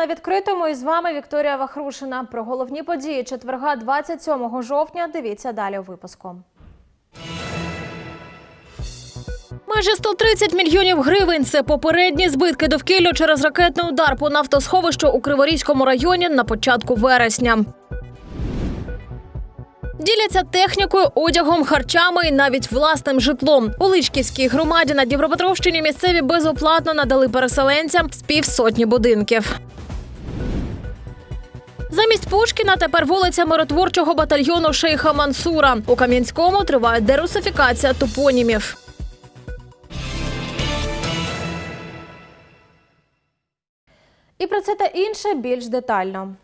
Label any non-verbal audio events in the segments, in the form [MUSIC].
на відкритому. І з вами Вікторія Вахрушина. Про головні події четверга 27 жовтня. Дивіться далі у випуску. Майже 130 мільйонів гривень це попередні збитки довкіллю через ракетний удар по нафтосховищу у Криворізькому районі на початку вересня. Діляться технікою, одягом, харчами і навіть власним житлом. У Личківській громаді на Дніпропетровщині місцеві безоплатно надали переселенцям з півсотні будинків. Замість Пушкіна тепер вулиця миротворчого батальйону Шейха Мансура. У Кам'янському триває дерусифікація топонімів. І про це та інше більш детально.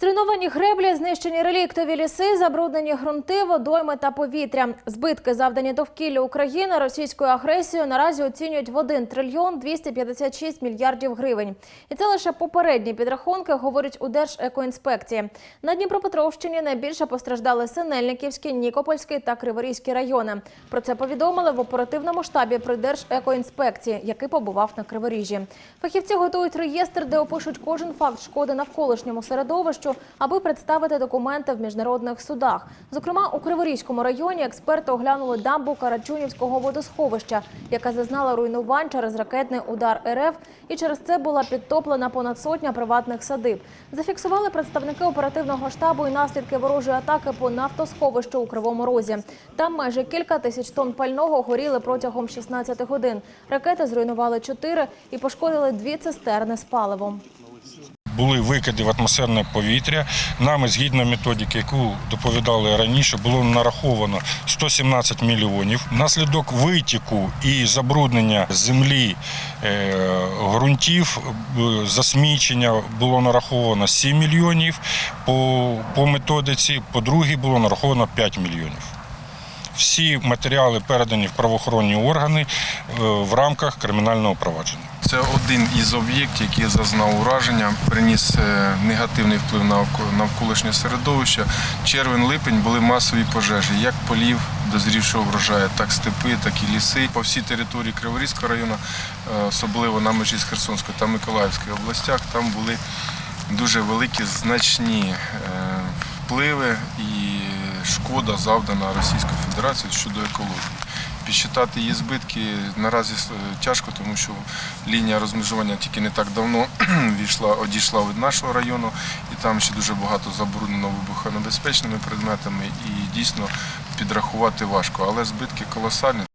Зруйновані греблі, знищені реліктові ліси, забруднені ґрунти, водойми та повітря. Збитки, завдані довкіллю України російською агресією, наразі оцінюють в 1 трильйон 256 мільярдів гривень. І це лише попередні підрахунки, говорять у Держекоінспекції. На Дніпропетровщині найбільше постраждали Синельниківський, Нікопольський та Криворізький райони. Про це повідомили в оперативному штабі при Держекоінспекції, який побував на Криворіжжі. Фахівці готують реєстр, де опишуть кожен факт шкоди навколишньому середовищу, аби представити документи в міжнародних судах. Зокрема, у Криворізькому районі експерти оглянули дамбу Карачунівського водосховища, яка зазнала руйнувань через ракетний удар РФ, і через це була підтоплена понад сотня приватних садиб. Зафіксували представники оперативного штабу і наслідки ворожої атаки по нафтосховищу у Кривому Розі. Там майже кілька тисяч тонн пального горіли протягом 16 годин. Ракети зруйнували чотири і пошкодили дві цистерни з паливом. Були викиди в атмосферне повітря. Нами, згідно методики, яку доповідали раніше, було нараховано 117 мільйонів. Наслідок витіку і забруднення землі е, ґрунтів, е, засмічення було нараховано 7 мільйонів по, по методиці, по другій було нараховано 5 мільйонів. Всі матеріали передані в правоохоронні органи е, в рамках кримінального провадження. Це один із об'єктів, який зазнав ураження, приніс е, негативний вплив на навко- навколишнє середовище. Червень-липень були масові пожежі, як полів дозрівшого врожаю, так степи, так і ліси. По всій території Криворізького району, е, особливо на межі з Херсонською та Миколаївською областях, там були дуже великі значні е, впливи і шкода завдана Російською Федерацією щодо екології. Підсчитати її збитки наразі е, тяжко, тому що лінія розмежування тільки не так давно [CLEARS THROAT] війшла, одійшла від нашого району, і там ще дуже багато забруднено вибухонебезпечними предметами, і дійсно підрахувати важко, але збитки колосальні.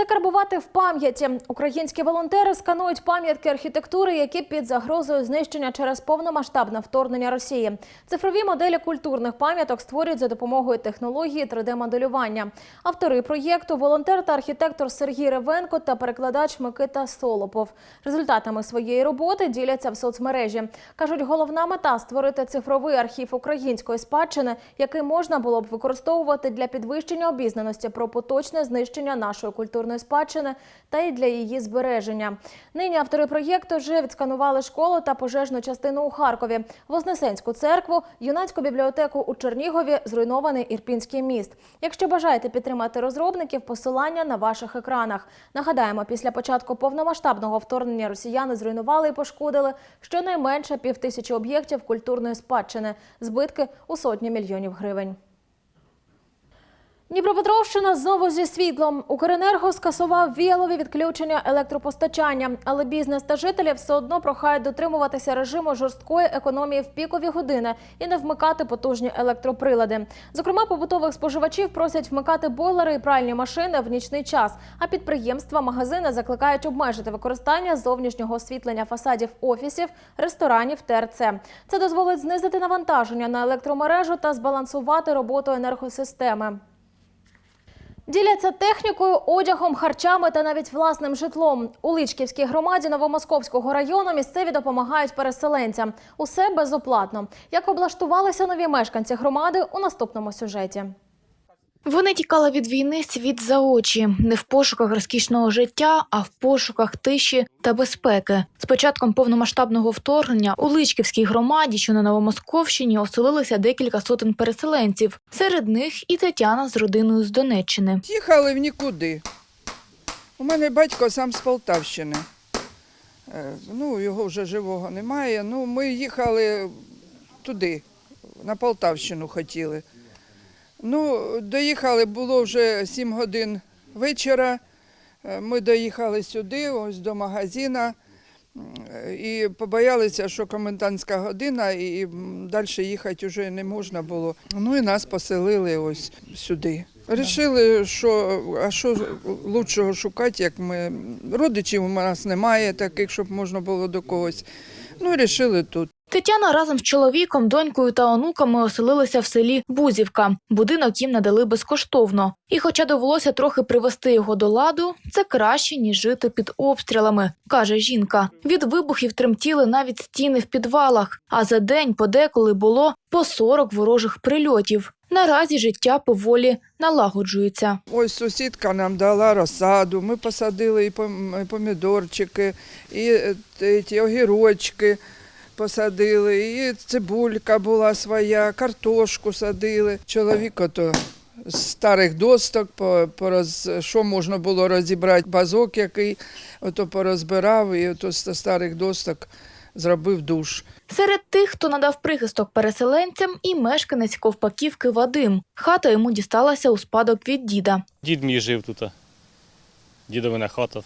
Закарбувати в пам'яті українські волонтери сканують пам'ятки архітектури, які під загрозою знищення через повномасштабне вторгнення Росії. Цифрові моделі культурних пам'яток створюють за допомогою технології 3D-моделювання. Автори проєкту волонтер та архітектор Сергій Ревенко та перекладач Микита Солопов. Результатами своєї роботи діляться в соцмережі. кажуть, головна мета створити цифровий архів української спадщини, який можна було б використовувати для підвищення обізнаності про поточне знищення нашої культурної спадщини та й для її збереження. Нині автори проєкту вже відсканували школу та пожежну частину у Харкові, Вознесенську церкву, юнацьку бібліотеку у Чернігові, зруйнований Ірпінський міст. Якщо бажаєте підтримати розробників, посилання на ваших екранах. Нагадаємо, після початку повномасштабного вторгнення росіяни зруйнували і пошкодили щонайменше півтисячі об'єктів культурної спадщини, збитки у сотні мільйонів гривень. Дніпропетровщина знову зі світлом. Укренерго скасував віялові відключення електропостачання, але бізнес та жителі все одно прохають дотримуватися режиму жорсткої економії в пікові години і не вмикати потужні електроприлади. Зокрема, побутових споживачів просять вмикати бойлери і пральні машини в нічний час. А підприємства, магазини закликають обмежити використання зовнішнього освітлення фасадів офісів, ресторанів, ТРЦ. Це дозволить знизити навантаження на електромережу та збалансувати роботу енергосистеми. Діляться технікою, одягом, харчами та навіть власним житлом. У Личківській громаді Новомосковського району місцеві допомагають переселенцям. Усе безоплатно. Як облаштувалися нові мешканці громади у наступному сюжеті. Вони тікали від війни світ за очі, не в пошуках розкішного життя, а в пошуках тиші та безпеки. З початком повномасштабного вторгнення у Личківській громаді, що на Новомосковщині, оселилися декілька сотень переселенців. Серед них і Тетяна з родиною з Донеччини. Їхали в нікуди. У мене батько сам з Полтавщини. Е, Ну, його вже живого немає. Ну, ми їхали туди, на Полтавщину хотіли. Ну, доїхали, було вже 7 годин вечора. Е, Ми доїхали сюди, ось до магазина, і побоялися, що комендантська година, і далі їхати вже не можна було. Ну і нас поселили ось сюди. Рішили, що а що лучшого шукати, як ми родичів у нас немає, таких, щоб можна було до когось. Ну рішили тут. Тетяна разом з чоловіком, донькою та онуками оселилися в селі Бузівка. Будинок їм надали безкоштовно. І хоча довелося трохи привести його до ладу, це краще, ніж жити під обстрілами, каже жінка. Від вибухів тремтіли навіть стіни в підвалах, а за день подеколи було по 40 ворожих прильотів. Наразі життя поволі налагоджується. Ось сусідка нам дала розсаду, ми посадили і помідорчики, і е, ті огірочки посадили, і цибулька була своя, картошку садили. Чоловік ото з старих досток, по, пороз, що можна було розібрати, базок який, ото порозбирав, і ото з старих досток зробив душ. Серед тих, хто надав прихисток переселенцям, і мешканець Ковпаківки Вадим. Хата йому дісталася у спадок від діда. Дід мій жив тут. Дідовина хата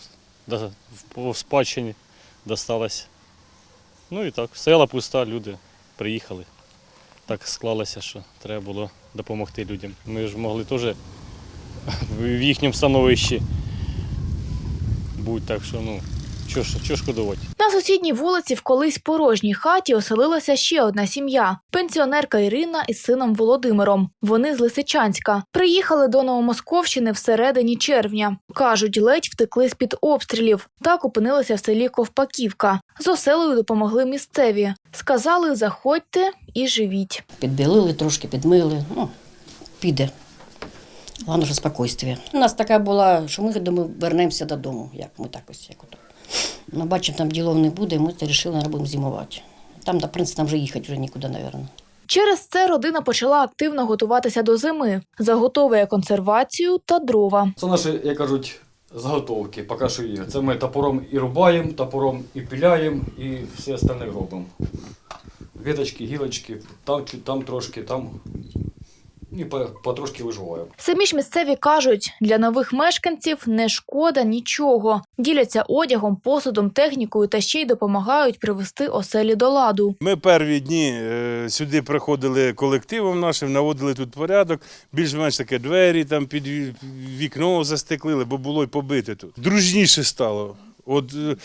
в- в спадщині досталась. Ну і так, села пуста, люди приїхали. Так склалося, що треба було допомогти людям. Ми ж могли теж в їхньому становищі бути, так що ну, чого ж чого шкодувати. На сусідній вулиці в колись порожній хаті оселилася ще одна сім'я – пенсіонерка Ірина із сином Володимиром. Вони з Лисичанська. Приїхали до Новомосковщини всередині червня. Кажуть, ледь втекли з-під обстрілів. Так опинилися в селі Ковпаківка. З оселею допомогли місцеві. Сказали, заходьте і живіть. Підбілили, трошки підмили. Ну, піде. Головне, що спокійствие. У нас така була, що ми думаю, вернемося додому, як ми так ось як ото. Ну, бачимо, там ділов не буде, ми вирішили, що будемо зимувати. Там, в принципі, нам вже їхати вже нікуди, мабуть. Через це родина почала активно готуватися до зими. Заготовує консервацію та дрова. Це наші, як кажуть, заготовки, поки що є. Це ми топором і рубаємо, топором і піляємо, і все остальне робимо. Віточки, гілочки, там, там трошки, там. І по- потрошки виживаємо. Самі ж місцеві кажуть, для нових мешканців не шкода нічого. Діляться одягом, посудом, технікою та ще й допомагають привести оселі до ладу. Ми перві дні е, сюди приходили колективом нашим, наводили тут порядок, більш-менш таке двері там під вікно застеклили, бо було й побите тут. Дружніше стало. От е,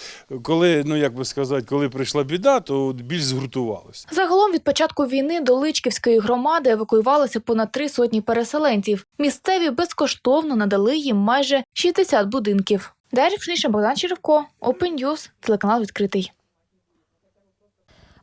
коли, ну як би сказати, коли прийшла біда, то більш згуртувалося. Загалом від початку війни до Личківської громади евакуювалося понад три сотні переселенців. Місцеві безкоштовно надали їм майже 60 будинків. Далі Богдан Черевко, Open телеканал відкритий.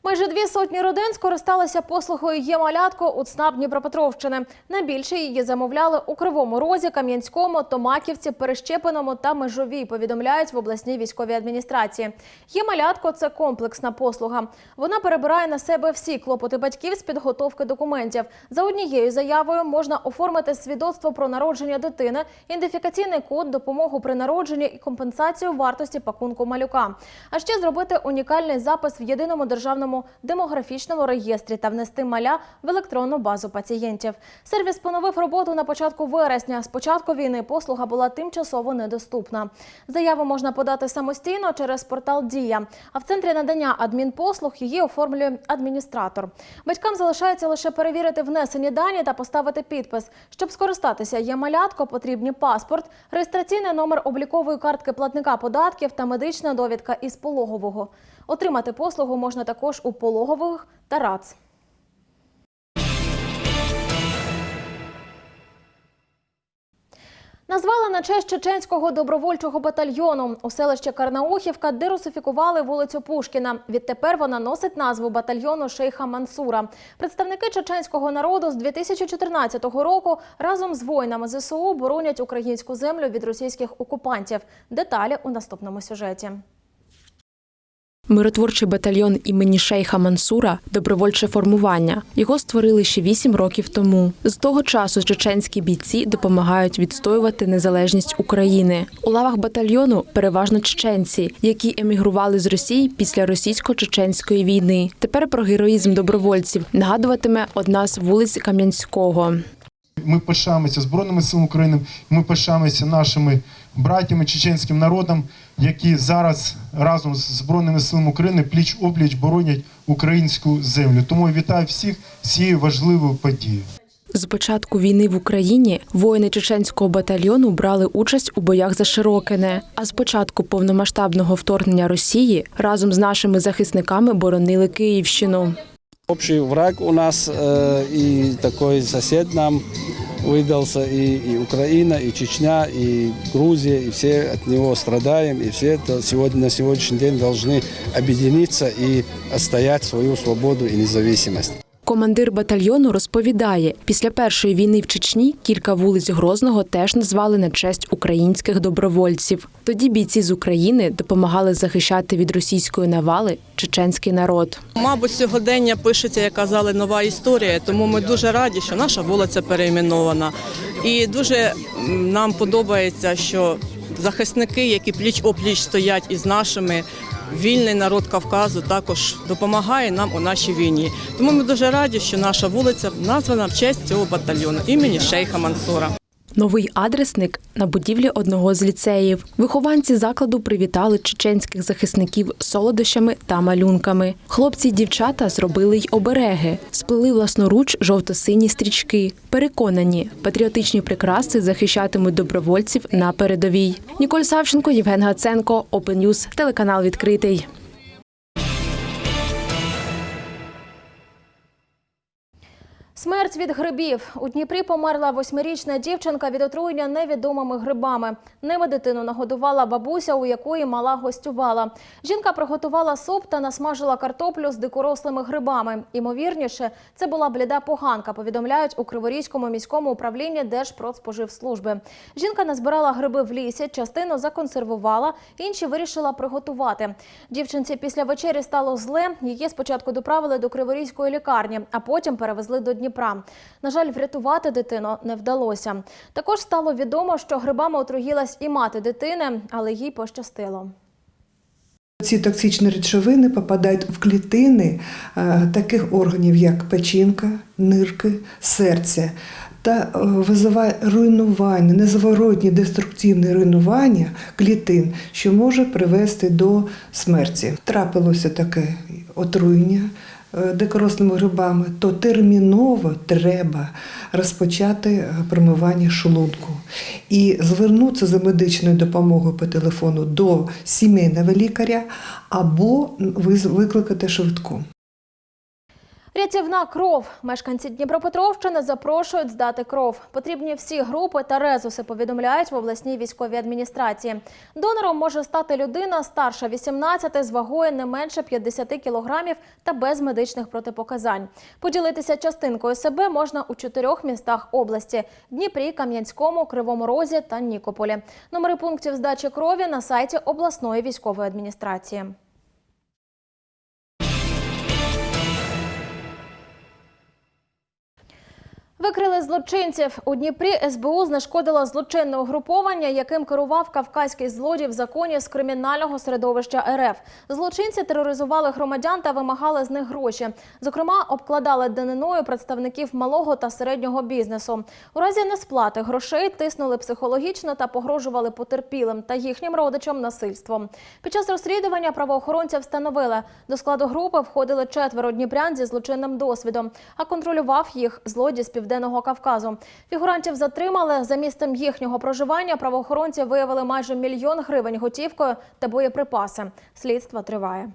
Майже дві сотні родин скористалися послугою «Є-малятко» у ЦНАП Дніпропетровщини. Найбільше її замовляли у Кривому Розі, Кам'янському, Томаківці, Перещепиному та Межовій, повідомляють в обласній військовій адміністрації. «Є-малятко» – це комплексна послуга. Вона перебирає на себе всі клопоти батьків з підготовки документів. За однією заявою можна оформити свідоцтво про народження дитини, ідентифікаційний код, допомогу при народженні і компенсацію вартості пакунку малюка. А ще зробити унікальний запис в єдиному державному демографічному реєстрі та внести маля в електронну базу пацієнтів. Сервіс поновив роботу на початку вересня. З початку війни послуга була тимчасово недоступна. Заяву можна подати самостійно через портал Дія. А в центрі надання адмінпослуг її оформлює адміністратор. Батькам залишається лише перевірити внесені дані та поставити підпис. Щоб скористатися є малятко, потрібні паспорт, реєстраційний номер облікової картки платника податків та медична довідка із пологового. Отримати послугу можна також у пологових та РАЦ. Назвали на честь чеченського добровольчого батальйону. У селищі Карнаухівка дерусифікували вулицю Пушкіна. Відтепер вона носить назву батальйону Шейха Мансура. Представники чеченського народу з 2014 року разом з воїнами ЗСУ боронять українську землю від російських окупантів. Деталі у наступному сюжеті. Миротворчий батальйон імені Шейха Мансура добровольче формування. Його створили ще вісім років тому. З того часу чеченські бійці допомагають відстоювати незалежність України. У лавах батальйону переважно чеченці, які емігрували з Росії після російсько-чеченської війни. Тепер про героїзм добровольців нагадуватиме одна з вулиць Кам'янського. Ми пишаємося Збройними силами України, ми пишаємося нашими братями, чеченським народом, які зараз разом з Збройними силами України пліч опліч боронять українську землю. Тому я вітаю всіх з цією важливою подією. З початку війни в Україні воїни чеченського батальйону брали участь у боях за Широкине. А з початку повномасштабного вторгнення Росії разом з нашими захисниками боронили Київщину. Общий враг у нас э, и такой сосед нам выдался, и, и Украина, и Чечня, и Грузия, и все от него страдаем, и все это сегодня, на сегодняшний день должны объединиться и отстоять свою свободу и независимость. Командир батальйону розповідає, після першої війни в Чечні кілька вулиць Грозного теж назвали на честь українських добровольців. Тоді бійці з України допомагали захищати від російської навали чеченський народ. Мабуть, сьогодення пишеться, як казали, нова історія, тому ми дуже раді, що наша вулиця перейменована. І дуже нам подобається, що захисники, які пліч опліч стоять із нашими, вільний народ Кавказу також допомагає нам у нашій війні. Тому ми дуже раді, що наша вулиця названа в честь цього батальйону імені Шейха Мансура. Новий адресник на будівлі одного з ліцеїв. Вихованці закладу привітали чеченських захисників солодощами та малюнками. Хлопці й дівчата зробили й обереги, сплели власноруч жовто-сині стрічки. Переконані, патріотичні прикраси захищатимуть добровольців на передовій. Ніколь Савченко, Євген Гаценко, Open телеканал відкритий. Смерть від грибів. У Дніпрі померла восьмирічна дівчинка від отруєння невідомими грибами. Ними дитину нагодувала бабуся, у якої мала гостювала. Жінка приготувала суп та насмажила картоплю з дикорослими грибами. Імовірніше, це була бліда поганка, повідомляють у Криворізькому міському управлінні Держпродспоживслужби. Жінка назбирала гриби в лісі, частину законсервувала, інші вирішила приготувати. Дівчинці після вечері стало зле. Її спочатку доправили до Криворізької лікарні, а потім перевезли до Дніпра. На жаль, врятувати дитину не вдалося. Також стало відомо, що грибами отруїлась і мати дитини, але їй пощастило. Ці токсичні речовини попадають в клітини е, таких органів, як печінка, нирки, серце, та е, визиває руйнування, незворотні деструктивне руйнування клітин, що може привести до смерті. Трапилося таке отруєння дикорослими грибами, то терміново треба розпочати е, промивання шлунку і звернутися за медичною допомогою по телефону до сімейного лікаря або викликати швидку. Рятівна кров. Мешканці Дніпропетровщини запрошують здати кров. Потрібні всі групи та резуси, повідомляють в обласній військовій адміністрації. Донором може стати людина старша 18 з вагою не менше 50 кілограмів та без медичних протипоказань. Поділитися частинкою себе можна у чотирьох містах області: Дніпрі, Кам'янському, Кривому Розі та Нікополі. Номери пунктів здачі крові на сайті обласної військової адміністрації. Викрили злочинців. У Дніпрі СБУ знешкодило злочинне угруповання, яким керував кавказький злодій в законі з кримінального середовища РФ. Злочинці тероризували громадян та вимагали з них гроші. Зокрема, обкладали даниною представників малого та середнього бізнесу. У разі несплати грошей тиснули психологічно та погрожували потерпілим та їхнім родичам насильством. Під час розслідування правоохоронці встановили, до складу групи входили четверо дніпрян зі злочинним досвідом, а контролював їх злодій з південного Кавказу. Фігурантів затримали за місцем їхнього проживання. Правоохоронці виявили майже мільйон гривень готівкою та боєприпаси. Слідство триває.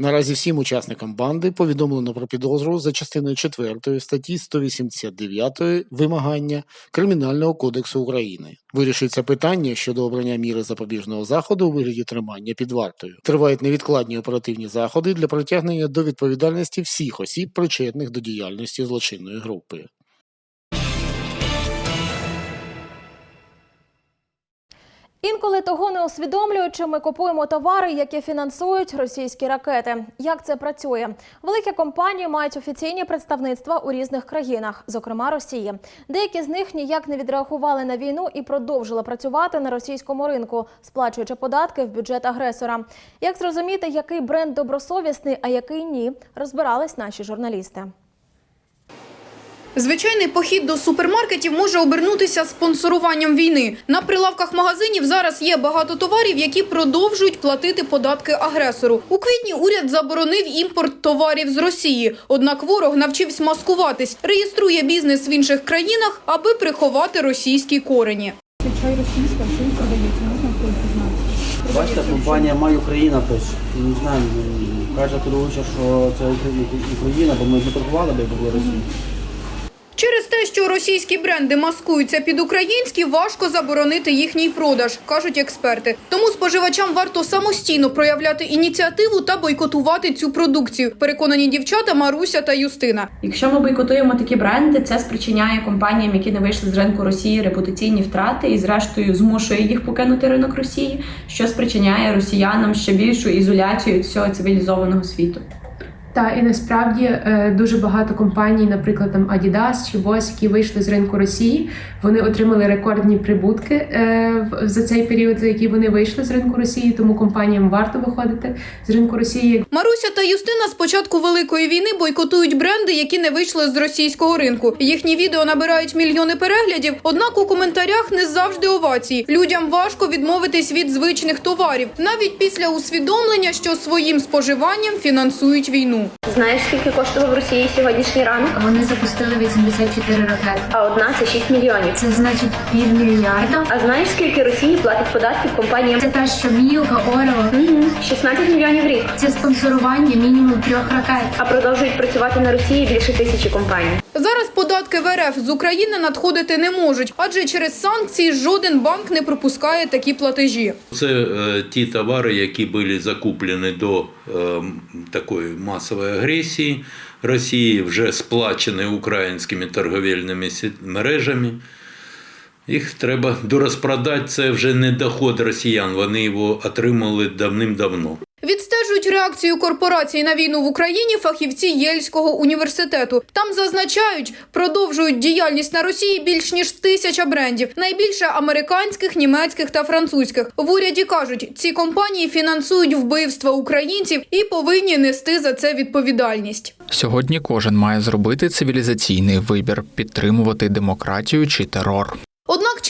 Наразі всім учасникам банди повідомлено про підозру за частиною 4 статті 189 вимагання Кримінального кодексу України. Вирішується питання щодо обрання міри запобіжного заходу у вигляді тримання під вартою. Тривають невідкладні оперативні заходи для притягнення до відповідальності всіх осіб, причетних до діяльності злочинної групи. Інколи того не усвідомлюючи, ми купуємо товари, які фінансують російські ракети. Як це працює? Великі компанії мають офіційні представництва у різних країнах, зокрема Росії. Деякі з них ніяк не відреагували на війну і продовжили працювати на російському ринку, сплачуючи податки в бюджет агресора. Як зрозуміти, який бренд добросовісний, а який ні, розбирались наші журналісти. Звичайний похід до супермаркетів може обернутися спонсоруванням війни. На прилавках магазинів зараз є багато товарів, які продовжують платити податки агресору. У квітні уряд заборонив імпорт товарів з Росії. Однак ворог навчився маскуватись, реєструє бізнес в інших країнах, аби приховати російські корені. Чай російська, що він продається, можна дізнатися. Бачите, компанія Май Україна пише. Не знаю, каже торгуюча, що це Україна, бо ми не торгували, би було Росія. Через те, що російські бренди маскуються під українські, важко заборонити їхній продаж, кажуть експерти. Тому споживачам варто самостійно проявляти ініціативу та бойкотувати цю продукцію. Переконані дівчата Маруся та Юстина. Якщо ми бойкотуємо такі бренди, це спричиняє компаніям, які не вийшли з ринку Росії, репутаційні втрати і, зрештою, змушує їх покинути ринок Росії, що спричиняє росіянам ще більшу ізоляцію від всього цивілізованого світу. Та і насправді е, дуже багато компаній, наприклад, там Adidas чи Boss, які вийшли з ринку Росії, вони отримали рекордні прибутки е, за цей період, за який вони вийшли з ринку Росії. Тому компаніям варто виходити з ринку Росії. Маруся та Юстина з початку великої війни бойкотують бренди, які не вийшли з російського ринку. Їхні відео набирають мільйони переглядів. Однак у коментарях не завжди овації. Людям важко відмовитись від звичних товарів, навіть після усвідомлення, що своїм споживанням фінансують війну. Знаєш, скільки коштував в Росії сьогоднішній ранок? Вони запустили 84 ракети. А одна це 6 мільйонів. Це значить півмільярда. А знаєш, скільки Росії платить податків компаніям? Це та, що Мілка, Орео. Угу. 16 мільйонів в рік. Це спонсорування мінімум трьох ракет. А продовжують працювати на Росії більше тисячі компаній. Зараз податки в РФ з України надходити не можуть, адже через санкції жоден банк не пропускає такі платежі. Це е, ті товари, які були закуплені до е, такої масової агресії Росії, вже сплачені українськими торговельними мережами. Їх треба дорозпродати. Це вже не доход росіян. Вони його отримали давним-давно. Відстежують реакцію корпорацій на війну в Україні фахівці Єльського університету. Там зазначають, продовжують діяльність на Росії більш ніж тисяча брендів, найбільше американських, німецьких та французьких. В уряді кажуть, ці компанії фінансують вбивства українців і повинні нести за це відповідальність. Сьогодні кожен має зробити цивілізаційний вибір підтримувати демократію чи терор.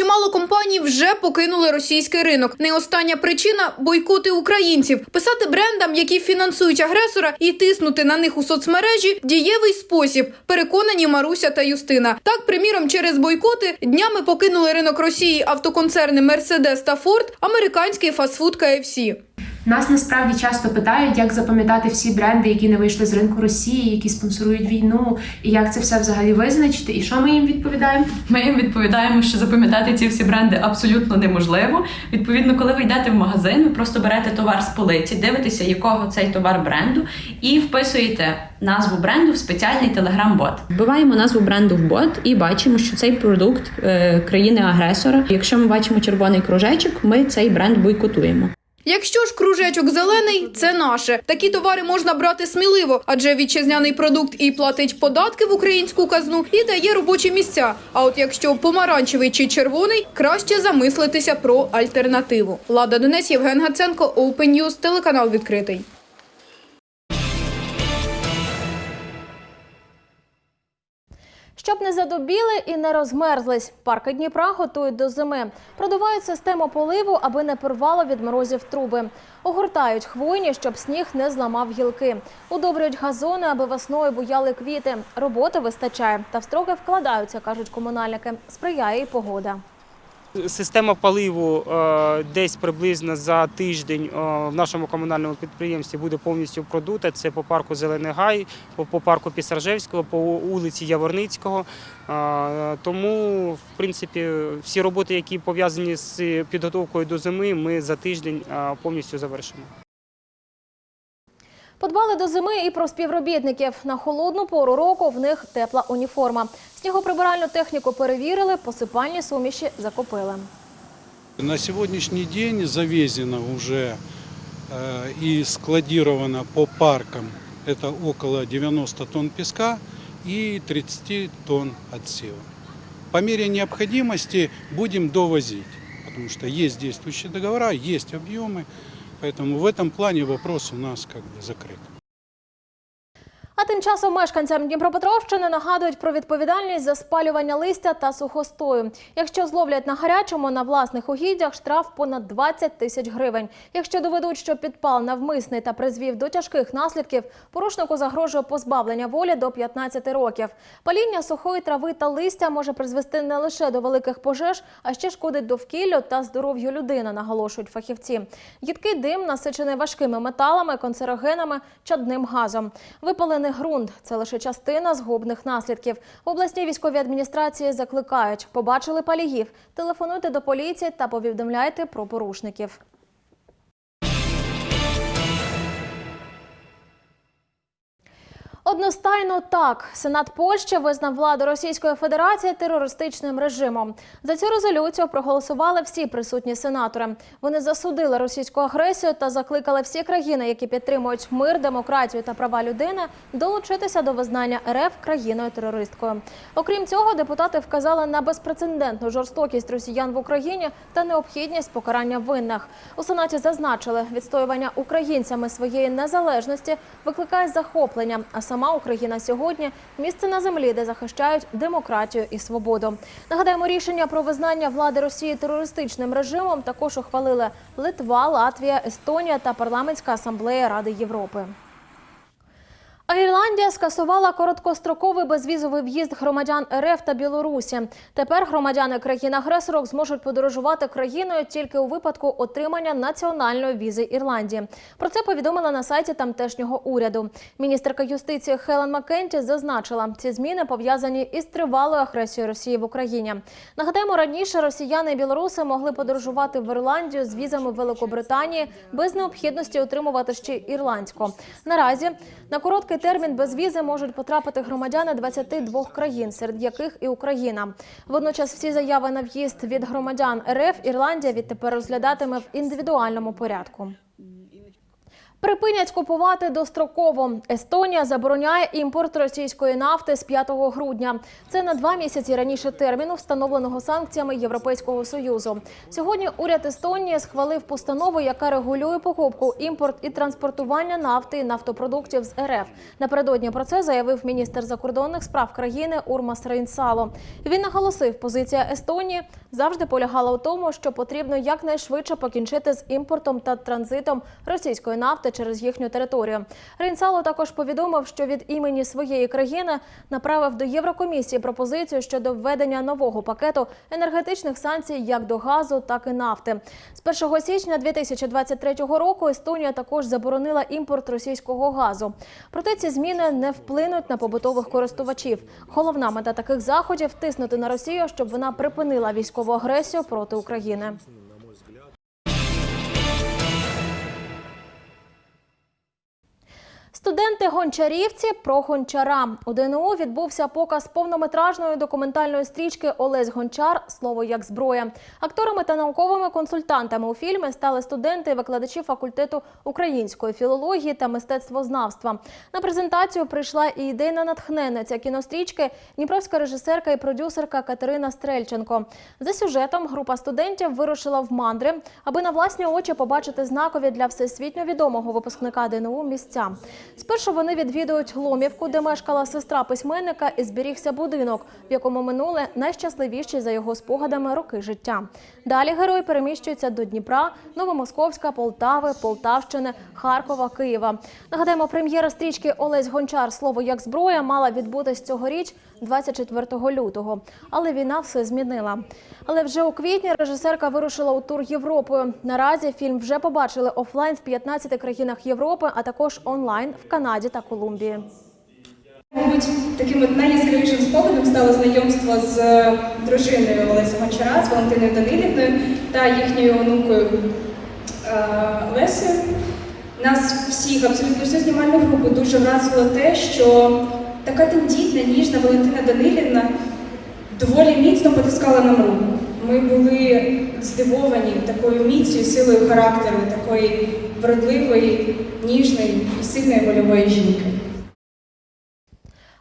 Чимало компаній вже покинули російський ринок. Не остання причина бойкоти українців. Писати брендам, які фінансують агресора, і тиснути на них у соцмережі дієвий спосіб. Переконані Маруся та Юстина. Так, приміром, через бойкоти днями покинули ринок Росії автоконцерни Мерседес та Форд, американський фастфуд KFC. Нас насправді часто питають, як запам'ятати всі бренди, які не вийшли з ринку Росії, які спонсорують війну, і як це все взагалі визначити. І що ми їм відповідаємо? Ми їм відповідаємо, що запам'ятати ці всі бренди абсолютно неможливо. Відповідно, коли ви йдете в магазин, ви просто берете товар з полиці, дивитеся, якого цей товар бренду, і вписуєте назву бренду в спеціальний телеграм-бот. Вбиваємо назву бренду в бот і бачимо, що цей продукт е, країни-агресора. Якщо ми бачимо червоний кружечок, ми цей бренд бойкотуємо. Якщо ж кружечок зелений, це наше. Такі товари можна брати сміливо, адже вітчизняний продукт і платить податки в українську казну і дає робочі місця. А от якщо помаранчевий чи червоний, краще замислитися про альтернативу. Лада Донець, Євген Гаценко, Open News, телеканал відкритий. Щоб не задобіли і не розмерзлись, парки Дніпра готують до зими. Продувають систему поливу, аби не порвало від морозів труби. Огортають хвойні, щоб сніг не зламав гілки. Удобрюють газони, аби весною буяли квіти. Роботи вистачає, та в строки вкладаються, кажуть комунальники. Сприяє і погода. Система поливу е, десь приблизно за тиждень е, в нашому комунальному підприємстві буде повністю продута. Це по парку Зелений Гай, по, парку Пісаржевського, по вулиці Яворницького. Е, Тому, в принципі, всі роботи, які пов'язані з підготовкою до зими, ми за тиждень повністю завершимо. Подбали до зими і про співробітників. На холодну пору року в них тепла уніформа. Снігоприбиральну техніку перевірили, посипальні суміші закупили. На сегодняшний день завезено уже э, и складировано по паркам это около 90 тонн песка и 30 тонн отсева. По мере необходимости будем довозить, потому что есть действующие договора, есть объемы, поэтому в этом плане вопрос у нас как бы закрыт. А тим часом мешканцям Дніпропетровщини нагадують про відповідальність за спалювання листя та сухостою. Якщо зловлять на гарячому на власних угіддях, штраф понад 20 тисяч гривень. Якщо доведуть, що підпал навмисний та призвів до тяжких наслідків, порушнику загрожує позбавлення волі до 15 років. Паління сухої трави та листя може призвести не лише до великих пожеж, а ще шкодить довкіллю та здоров'ю людини, наголошують фахівці. Їдкий дим насичений важкими металами, канцерогенами, чадним газом. Випалений ґрунт це лише частина згубних наслідків. В обласній військовій адміністрації закликають, побачили паліїв, телефонуйте до поліції та повідомляйте про порушників. Одностайно так. Сенат Польщі визнав владу Російської Федерації терористичним режимом. За цю резолюцію проголосували всі присутні сенатори. Вони засудили російську агресію та закликали всі країни, які підтримують мир, демократію та права людини, долучитися до визнання РФ країною терористкою. Окрім цього, депутати вказали на безпрецедентну жорстокість росіян в Україні та необхідність покарання винних. У сенаті зазначили, відстоювання українцями своєї незалежності викликає захоплення. А сама Україна сьогодні місце на землі, де захищають демократію і свободу. Нагадаємо, рішення про визнання влади Росії терористичним режимом також ухвалили Литва, Латвія, Естонія та парламентська асамблея Ради Європи. Ірландія скасувала короткостроковий безвізовий в'їзд громадян РФ та Білорусі. Тепер громадяни країн-агресорок зможуть подорожувати країною тільки у випадку отримання національної візи Ірландії. Про це повідомила на сайті тамтешнього уряду. Міністерка юстиції Хелен Маккенті зазначила, ці зміни пов'язані із тривалою агресією Росії в Україні. Нагадаємо, раніше росіяни і білоруси могли подорожувати в Ірландію з візами Великобританії без необхідності отримувати ще ірландську. Наразі на короткий термін без візи можуть потрапити громадяни 22 країн, серед яких і Україна. Водночас всі заяви на в'їзд від громадян РФ Ірландія відтепер розглядатиме в індивідуальному порядку. Припинять купувати достроково. Естонія забороняє імпорт російської нафти з 5 грудня. Це на два місяці раніше терміну, встановленого санкціями Європейського союзу. Сьогодні уряд Естонії схвалив постанову, яка регулює покупку, імпорт і транспортування нафти і нафтопродуктів з РФ. Напередодні про це заявив міністр закордонних справ країни Урмас Рейнсало. Він наголосив, позиція Естонії завжди полягала у тому, що потрібно якнайшвидше покінчити з імпортом та транзитом російської нафти через їхню територію. Рейнсало також повідомив, що від імені своєї країни направив до Єврокомісії пропозицію щодо введення нового пакету енергетичних санкцій як до газу, так і нафти. З 1 січня 2023 року Естонія також заборонила імпорт російського газу. Проте ці зміни не вплинуть на побутових користувачів. Головна мета таких заходів тиснути на Росію, щоб вона припинила військову агресію проти України. Студенти гончарівці про гончара у ДНУ відбувся показ повнометражної документальної стрічки Олесь Гончар Слово як зброя. Акторами та науковими консультантами у фільмі стали студенти і викладачі факультету української філології та мистецтвознавства. На презентацію прийшла і ідейна натхненниця кінострічки, дніпровська режисерка і продюсерка Катерина Стрельченко. За сюжетом група студентів вирушила в мандри, аби на власні очі побачити знакові для всесвітньо відомого випускника ДНУ місця. Спершу вони відвідують Ломівку, де мешкала сестра письменника, і зберігся будинок, в якому минули найщасливіші за його спогадами роки життя. Далі герой переміщується до Дніпра, Новомосковська, Полтави, Полтавщини, Харкова, Києва. Нагадаємо, прем'єра стрічки Олесь Гончар Слово як зброя мала відбутись цьогоріч 24 лютого. Але війна все змінила. Але вже у квітні режисерка вирушила у тур Європою. Наразі фільм вже побачили офлайн в 15 країнах Європи, а також онлайн в Канаді та Колумбії. Мабуть, таким от найяскравішим спогадом стало знайомство з дружиною Олеся Гончара, з Валентиною Данилівною та їхньою онукою е, Лесею. Нас всіх, абсолютно всю знімальну групу, дуже вразило те, що така тендітна, ніжна Валентина Данилівна доволі міцно потискала нам руку. Ми були здивовані такою міцю силою характеру, такої вродливої, ніжної і сильної вольової жінки.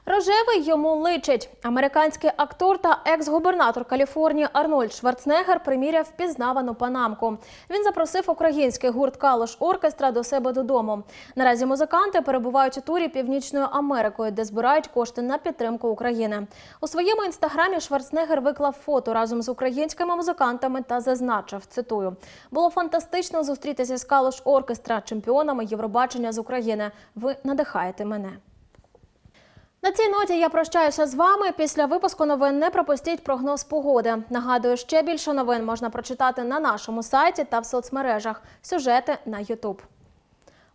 Рожевий йому личить. Американський актор та екс-губернатор Каліфорнії Арнольд Шварценеггер приміряв впізнавану панамку. Він запросив український гурт Калош Оркестра до себе додому. Наразі музиканти перебувають у турі Північною Америкою, де збирають кошти на підтримку України. У своєму інстаграмі Шварценеггер виклав фото разом з українськими музикантами та зазначив, цитую, було фантастично зустрітися з Калош Оркестра, чемпіонами Євробачення з України. Ви надихаєте мене. На цій ноті я прощаюся з вами. Після випуску новин не пропустіть прогноз погоди. Нагадую, ще більше новин можна прочитати на нашому сайті та в соцмережах. Сюжети на Ютуб.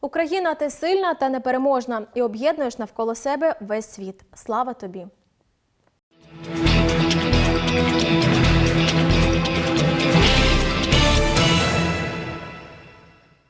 Україна, ти сильна та непереможна і об'єднуєш навколо себе весь світ. Слава тобі!